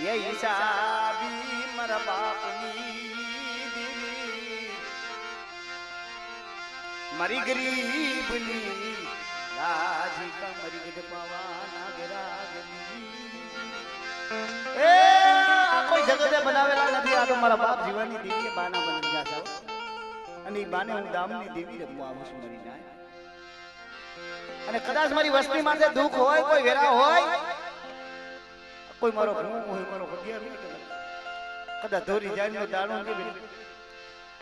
એ હિસાબી મારા બાપની દેવી. મારી ગરીબની રાજી કમરી ગઢ પવાના ગરાગની. એ કોઈ જગતે બનાવેલા નથી. આ તો મારા બાપ જીવનની દેવીએ બાના બની ગયા છે અને ઈ બાને હું દામની દેવી રમવા આવું છું મરી જાય. અને કદાચ મારી વસ્તી માટે દુઃખ હોય, કોઈ વેરા હોય કોઈ મારો ભૂ હોય મારો ભગિયાર હોય કદાચ ધોરી જાય દાણો કે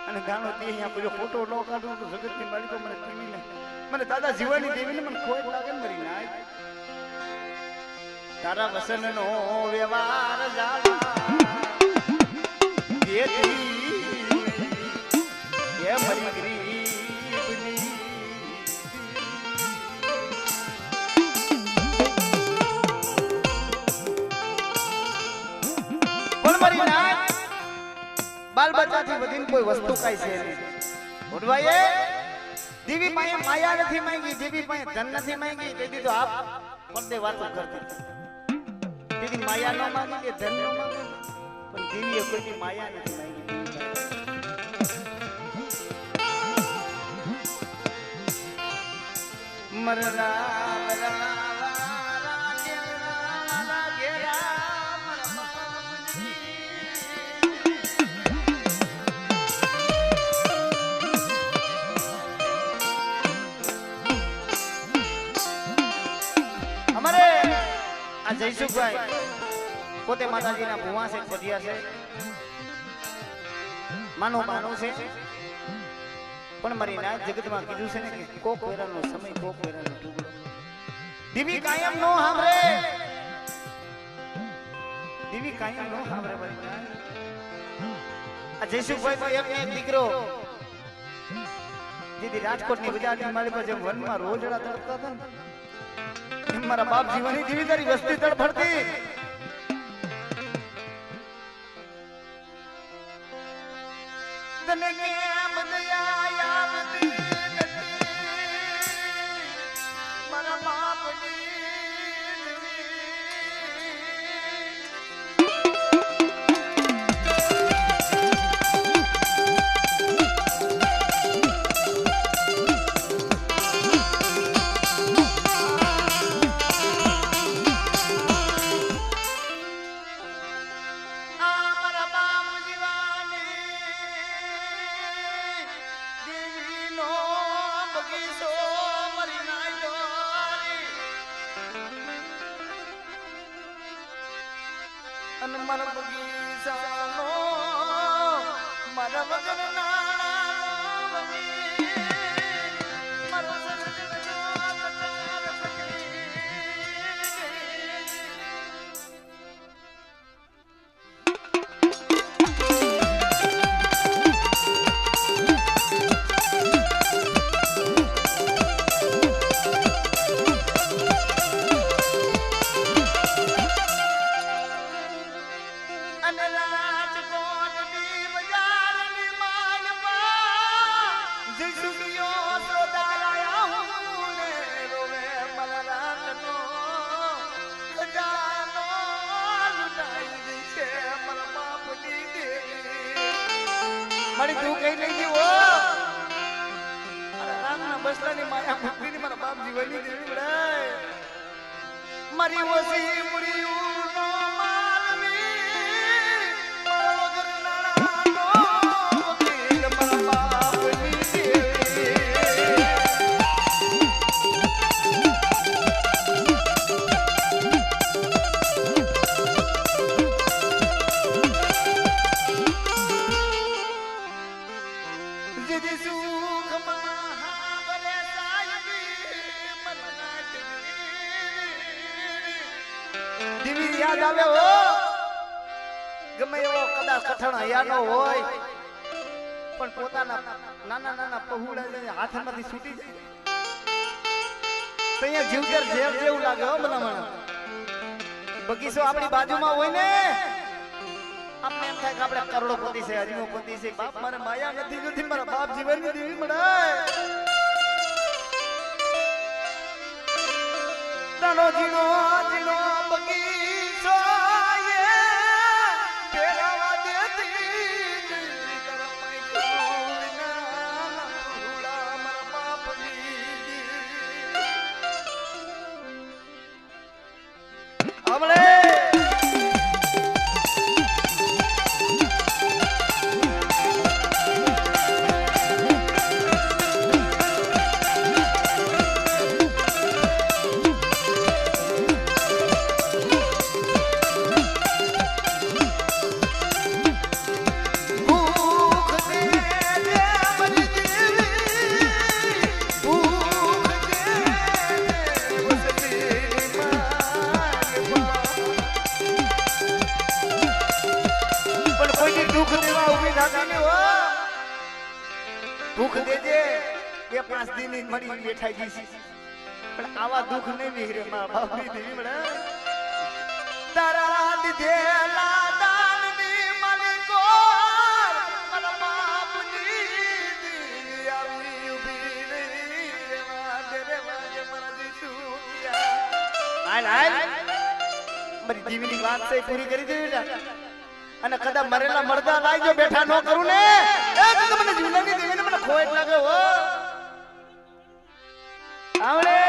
અને દાણો તે અહીંયા કોઈ ફોટો ન કાઢો તો જગતની માલિકો મને કેવી ને મને દાદા જીવાની દેવીને મને ખોટ લાગે ને મરી નાય. તારા વસનનો વ્યવહાર જાવા દેતી એ મરી ગરીબની બાલ વધીને કોઈ વસ્તુ કાંઈ છે નહીં. મોટભાઈએ દેવી પાસે માયા નથી માંગી, દેવી પાસે ધન નથી માંગી. તેથી તો આપ પડદે વાતો કરતી તેથી માયા ન માંગી કે ધન ન માંગી, પણ દેવીએ કોઈની માયા નથી માંગી. મર રામ જયસુખભાઈ, પોતે માતાજીના ભુવા છે પઢિયા છે. માનો માનો છે. પણ મારી નાથ જગતમાં કીધું છે ને કે કોક વેરાનો સમય, કોક વેરાનો ટુકડો. દીવી કાયમ નો સાંભળે દીવી કાયમ નો સાંભળે મારી આ જયસુખભાઈ તો એક એક દીકરો. દીદી રાજકોટની બજારની પાસે જેમ વનમાં રોજડા તડતા હતા ને. મારા બાપ જીવનની જીવી તારી વસ્તી તડફડતી તને કેમ દયા આવતી મારી તું કઈ લઈ ગયો મારા રામના બસલાની માયા ભૂખીની મારા બાપ જીવનની દેવી બડાય મારી વસી મુડીયું નાના નાના પહુડા જે હાથમાંથી છૂટી જાય. તો અહીંયા જીવતર ઝેર જેવું લાગે હો મને બગીચો આપણી બાજુમાં હોય ને. આપણે એમ થાય કે આપણે કરોડોપતિ છે અજીમોપતિ છે. બાપ મારે માયા નથી જોતી, મારા બાપ જીવનની દેવી મળે જીણો જીનો બગીચો. દિન બેઠા ગઈ છે પણ આવા દુઃખ નહીં વિહરે મારા બાપની દેવી મળે. તારા લીધેલા જીવીની વાત છે પૂરી કરી દેવી અને કદાચ મરેલા મરદા જો બેઠા ન કરું ને. એ તો મને જીવલાની દેવીને મને ખોટ લાગે હો. આવડે મારા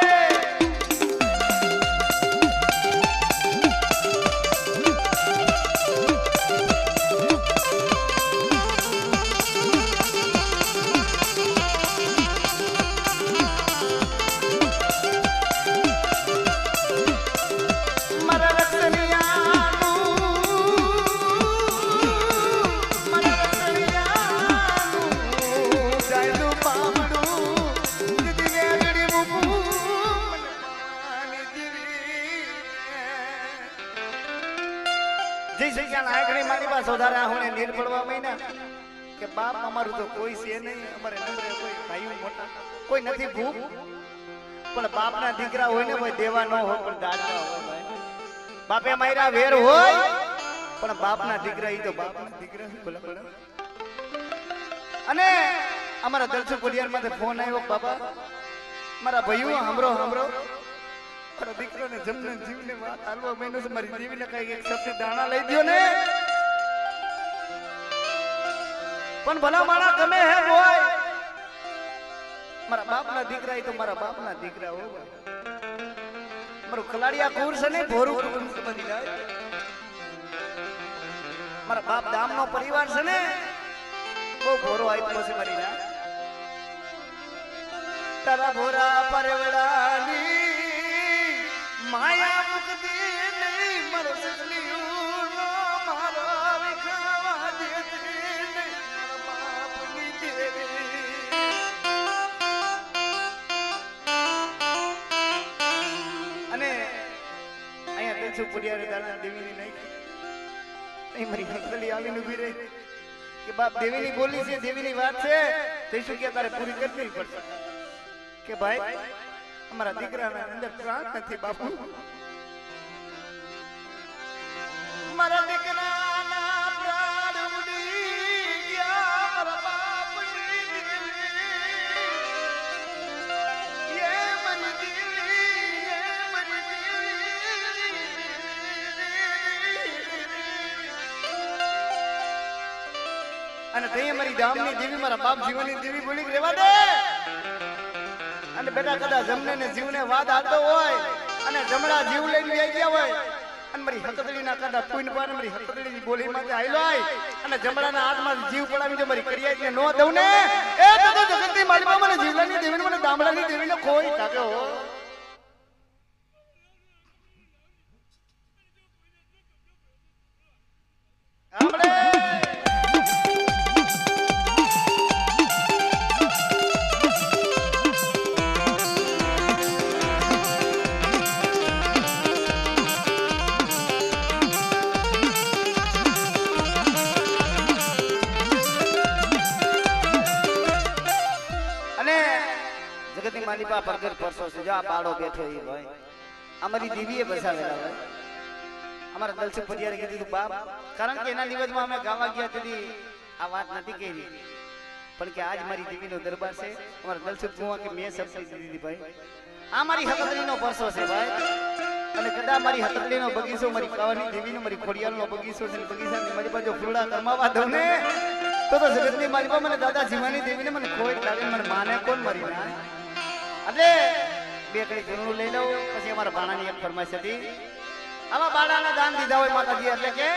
શ્રી કૃષ્ણ આગળ મારી પાસે વધારે આહોને નીર પડવા મહિના કે બાપ, અમારું તો કોઈ છે નહીં, અમારે નંબરે કોઈ ભાઈ મોટા કોઈ નથી ભૂખ. પણ બાપના દીકરા હોય ને કોઈ દેવા ન હોય, પણ દાદા હોય બાપે માર્યા વેર હોય, પણ બાપના દીકરા ઈ તો બાપના દીકરા. અને અમારા દર્શક પરિવાર ફોન આવ્યો બાબા મારા ભાઈઓ, હમરો સાંભળો મારા દીકરાને જમને જીવને વાત હાલવા મહિનો છે. મારી દેવીને કઈ એક શબ્દ દાણા લઈ દો ને. પણ ભલા માણા ગમે હે બોય. મારા બાપના દીકરા તો મારા બાપના દીકરા હો. મારું ખલાડિયા કુર છે ને, ભોરું કુટુંબ સમજી જાય મારા બાપ દામનો પરિવાર છે ને, બહુ ભોરો આત્મો છે મારી ના તારા ભોરા પરવડાની માયા મુકતી નહીં અને અહીંયા તેજુ પુડિયારે દાણા દેવીની નહીં અહીં મારી હંસલી આવીને ઊભી રહી. કે બાપ, દેવીની બોલી છે, દેવીની વાત છે. તે શું કે તારે પૂરી કરવી પડશે? કે ભાઈ અમારા દીકરાના અંદર પ્રાણ નથી બાપુ. મારા દીકરાના પ્રાણ ઉડી ગયા મારા બાપની અને તઈ અમારી ગામની દેવી મારા બાપ જીવનની દેવી બોલી રેવા દે. અને બેટા કદાચ જમને ને જીવને વાદ આવતો હોય અને જમણા જીવ લઈને લઈ ગયા હોય અને મારી હતદડીના કદાચ પૂન પર મારી હતદડીની બોલી માટે આયલો હોય અને જમણાના હાથમાં જીવ પડાવી જો મારી કરિયાઈને નો દઉં ને, એ તો જગતની મારી મને જીવલાની દેવીને મને દામડાની દેવીને ખોઈ કાપ્યો આપણે બેઠો એ ભાઈ. અમારી દેવીએ બસાવેલા ભાઈ અમારા દલસુખ ફરિયારે કીધું તું બાપ, કારણ કે એના દિવસમાં અમે ગાવા ગયા તેથી આ વાત નથી કહી પણ કે આજ મારી દેવીનો દરબાર છે. અમારા દલસુખ કુવા કે મેં સબ દીધી ભાઈ. આ મારી હકતરીનો પરસો છે ભાઈ. અને કદા મારી હકતરીનો બગીચો, મારી કાવાની દેવીનો, મારી ખોડિયાલનો બગીચો છે બગીચાની મારી બાજુ ફૂલડા કમાવા દઉં ને, તો તો જગતની માલિકા મને દાદા જીવાની દેવીને મને ખોટ લાગે મને માને કોણ મારી ના બે કઈ ઘરનું લઈ લઉં, પછી અમારા ભાણાની એક ફરમાઈશ હતી. આવા બાળાના દાન દીધા હોય માતાજી, એટલે કે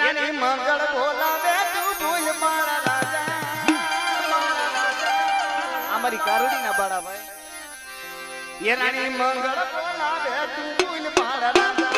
રાણી મંગળ બોલાવે તું ભૂલ મારા રાજા. અમારી કારુડી કારુડીના બાળા ભાઈ. રાણી મંગળ બોલાવે તું ભૂલ મારા રાજા.